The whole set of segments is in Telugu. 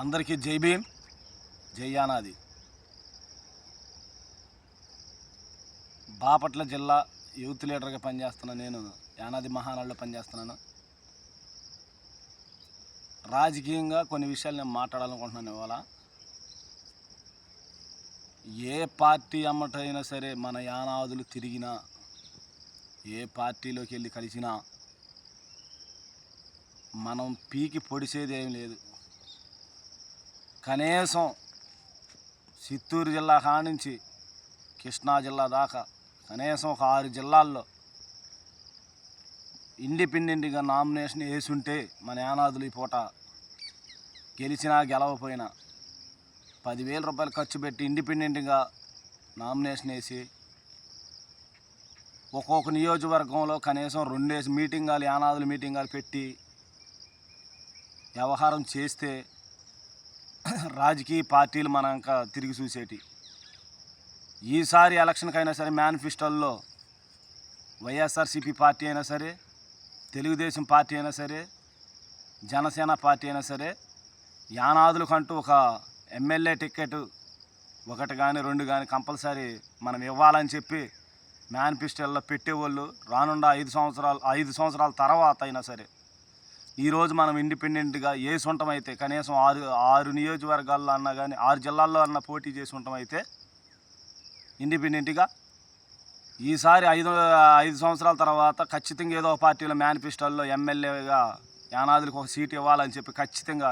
అందరికీ జై భీమ్ జై యానాది. బాపట్ల జిల్లా యూత్ లీడర్గా పనిచేస్తున్న నేను యానాది మహానాడులో పనిచేస్తున్నాను. రాజకీయంగా కొన్ని విషయాలు నేను మాట్లాడాలనుకుంటున్నాను ఇవాళ. ఏ పార్టీ అమ్మటైనా సరే మన యానాదులు తిరిగినా ఏ పార్టీలోకి వెళ్ళి కలిసినా మనం పీకి పొడిసేది ఏం లేదు. కనీసం చిత్తూరు జిల్లా కానించి కృష్ణా జిల్లా దాకా కనీసం ఒక ఆరు జిల్లాల్లో ఇండిపెండెంట్గా నామినేషన్ వేసుంటే మన యానాదులు ఈ పూట గెలిచినా గెలవపోయినా పదివేల రూపాయలు ఖర్చు పెట్టి ఇండిపెండెంట్గా నామినేషన్ వేసి ఒక్కొక్క నియోజకవర్గంలో కనీసం రెండేసి మీటింగాలు యానాదులు మీటింగాలు పెట్టి వ్యవహారం చేస్తే రాజకీయ పార్టీలు మనం ఇంకా తిరిగి చూసేటి. ఈసారి ఎలక్షన్కైనా సరే మేనిఫెస్టోల్లో వైఎస్ఆర్సీపీ పార్టీ అయినా సరే తెలుగుదేశం పార్టీ అయినా సరే జనసేన పార్టీ అయినా సరే యానాదులకంటూ ఒక ఎమ్మెల్యే టికెట్ ఒకటి కానీ రెండు కానీ కంపల్సరీ మనం ఇవ్వాలని చెప్పి మేనిఫెస్టోల్లో పెట్టేవాళ్ళు రానున్న ఐదు సంవత్సరాలు ఐదు సంవత్సరాల తర్వాత అయినా సరే. ఈరోజు మనం ఇండిపెండెంట్గా ఏ సొంతం అయితే కనీసం ఆరు ఆరు నియోజకవర్గాల్లో అన్నా కానీ ఆరు జిల్లాల్లో అన్న పోటీ చేసి ఉండటం అయితే ఇండిపెండెంట్గా ఈసారి ఐదు ఐదు సంవత్సరాల తర్వాత ఖచ్చితంగా ఏదో ఒక పార్టీలో మేనిఫెస్టోల్లో ఎమ్మెల్యేగా యానాదులకు ఒక సీట్ ఇవ్వాలని చెప్పి ఖచ్చితంగా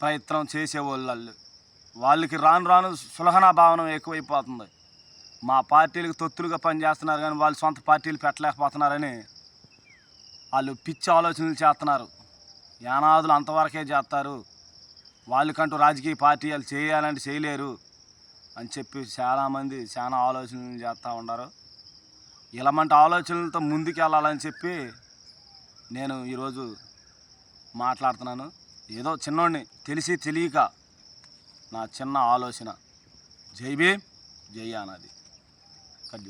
ప్రయత్నం చేసేవాళ్ళు వాళ్ళకి రాను రాను సులహనా భావన ఎక్కువైపోతుంది. మా పార్టీలకు తొత్తులుగా పనిచేస్తున్నారు కానీ వాళ్ళు సొంత పార్టీలు పెట్టలేకపోతున్నారని వాళ్ళు పిచ్చి ఆలోచనలు చేస్తున్నారు. యానాదులు అంతవరకే చేస్తారు. వాళ్ళకంటూ రాజకీయ పార్టీ వాళ్ళు చేయాలంటే చేయలేరు అని చెప్పి చాలామంది చాలా ఆలోచనలు చేస్తూ ఉన్నారు. ఇలాంటి ఆలోచనలతో ముందుకెళ్ళాలని చెప్పి నేను ఈరోజు మాట్లాడుతున్నాను. ఏదో చిన్నోడిని తెలిసి తెలియక నా చిన్న ఆలోచన. జై భీమ్ జై అన్నది కడ్డీ.